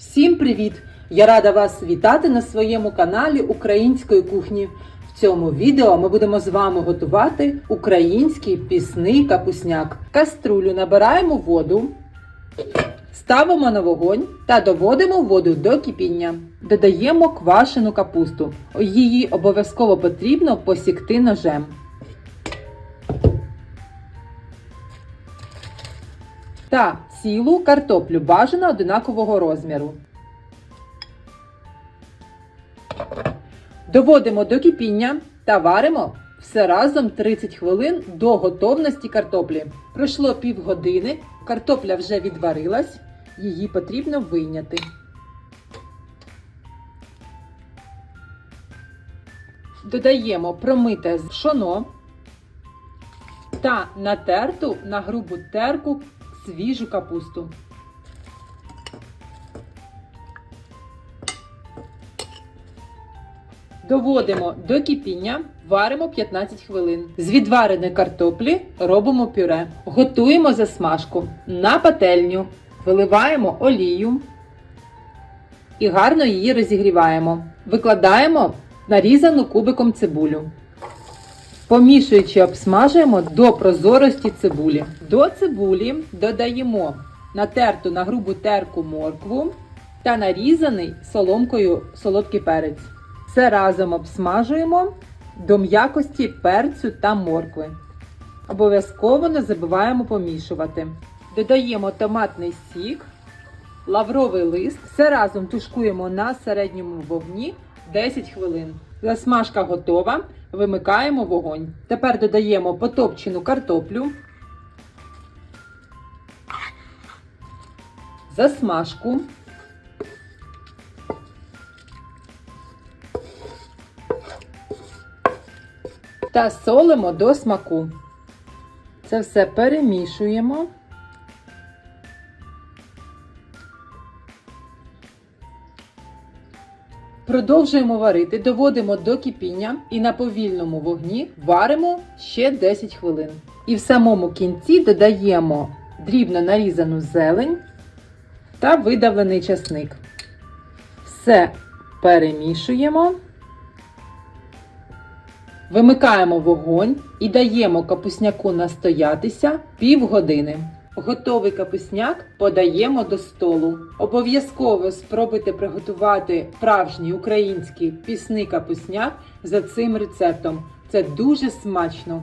Всім привіт! Я рада вас вітати на своєму каналі Української кухні. В цьому відео ми будемо з вами готувати український пісний капусняк. Каструлю набираємо воду, ставимо на вогонь та доводимо воду до кипіння. Додаємо квашену капусту. Її обов'язково потрібно посікти ножем. Та цілу картоплю бажано одинакового розміру. Доводимо до кипіння та варимо все разом 30 хвилин до готовності картоплі. Пройшло півгодини, картопля вже відварилась, її потрібно вийняти. Додаємо промите пшоно та натерту на грубу терку свіжу капусту. Доводимо до кипіння, варимо 15 хвилин. З відвареної картоплі робимо пюре. Готуємо засмажку на пательню, виливаємо олію і гарно її розігріваємо. Викладаємо нарізану кубиком цибулю. Помішуючи, обсмажуємо до прозорості цибулі. До цибулі додаємо натерту на грубу терку моркву та нарізаний соломкою солодкий перець. Все разом обсмажуємо до м'якості перцю та моркви. Обов'язково не забуваємо помішувати. Додаємо томатний сік, лавровий лист. Все разом тушкуємо на середньому вогні 10 хвилин. Засмажка готова. Вимикаємо вогонь. Тепер додаємо потопчену картоплю, засмажку. Та солимо до смаку. Це все перемішуємо. Продовжуємо варити, доводимо до кипіння і на повільному вогні варимо ще 10 хвилин. І в самому кінці додаємо дрібно нарізану зелень та видавлений часник. Все перемішуємо. Вимикаємо вогонь і даємо капусняку настоятися півгодини. Готовий капусняк подаємо до столу. Обов'язково спробуйте приготувати справжній український пісний капусняк за цим рецептом. Це дуже смачно.